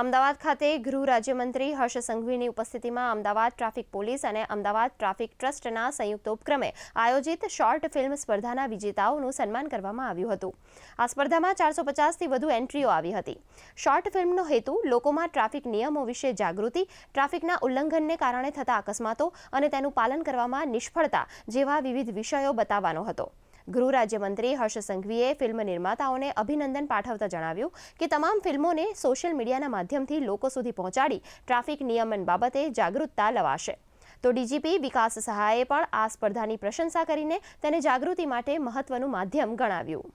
અમદાવાદ ખાતે ગૃહ રાજ્યમંત્રી હર્ષ સંઘવીની ઉપસ્થિતિમાં અમદાવાદ ટ્રાફિક પોલીસ અને અમદાવાદ ટ્રાફિક ટ્રસ્ટના સંયુક્ત ઉપક્રમે આયોજિત શોર્ટ ફિલ્મ સ્પર્ધાના વિજેતાઓનું સન્માન કરવામાં આવ્યું હતું. આ સ્પર્ધામાં ચારસો પચાસથી વધુ એન્ટ્રીઓ આવી હતી. શોર્ટ ફિલ્મનો હેતુ લોકોમાં ટ્રાફિક નિયમો વિશે જાગૃતિ, ટ્રાફિકના ઉલ્લંઘનને કારણે થતા અકસ્માતો અને તેનું પાલન કરવામાં નિષ્ફળતા જેવા વિવિધ વિષયો બતાવવાનો હતો. ગૃહ રાજ્યમંત્રી હર્ષ સંઘવીએ ફિલ્મ નિર્માતાઓને અભિનંદન પાઠવતા જણાવ્યું કે તમામ ફિલ્મોને સોશિયલ મીડિયાના માધ્યમથી લોકો સુધી પહોંચાડી ટ્રાફિક નિયમન બાબતે જાગૃતતા લવાશે. તો ડીજીપી વિકાસ સહાયે પણ આ સ્પર્ધાની પ્રશંસા કરીને તેને જાગૃતિ માટે મહત્વનું માધ્યમ ગણાવ્યું.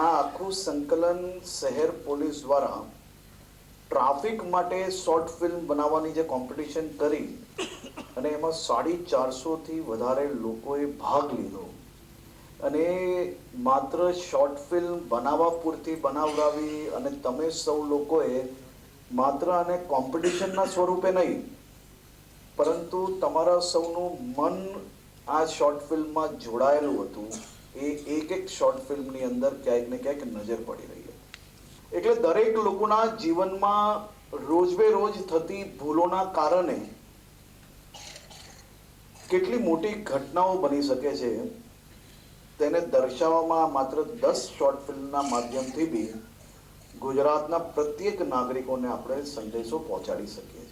આ આખું સંકલન શહેર પોલીસ દ્વારા ટ્રાફિક માટે શોર્ટ ફિલ્મ બનાવવાની જે કોમ્પિટિશન કરી અને એમાં સાડી ચારસોથી વધારે લોકોએ ભાગ લીધો. અને માત્ર શોર્ટ ફિલ્મ બનાવવા પૂરતી બનાવડાવી અને તમે સૌ લોકોએ માત્ર આને કોમ્પિટિશનના સ્વરૂપે નહીં, પરંતુ તમારા સૌનું મન આ શોર્ટ ફિલ્મમાં જોડાયેલું હતું. એ એક એક શોર્ટ ફિલ્મની અંદર ક્યાંક ને ક્યાંક નજર પડી રહી હતી. એટલે દરેક લોકોના જીવનમાં રોજબે રોજ થતી ભૂલોના કારણે કેટલી મોટી ઘટનાઓ બની શકે છે તેને દર્શાવવામાં માત્ર દસ શોર્ટ ફિલ્મના માધ્યમથી બી ગુજરાતના પ્રત્યેક નાગરિકોને આપણે સંદેશો પહોંચાડી શકીએ.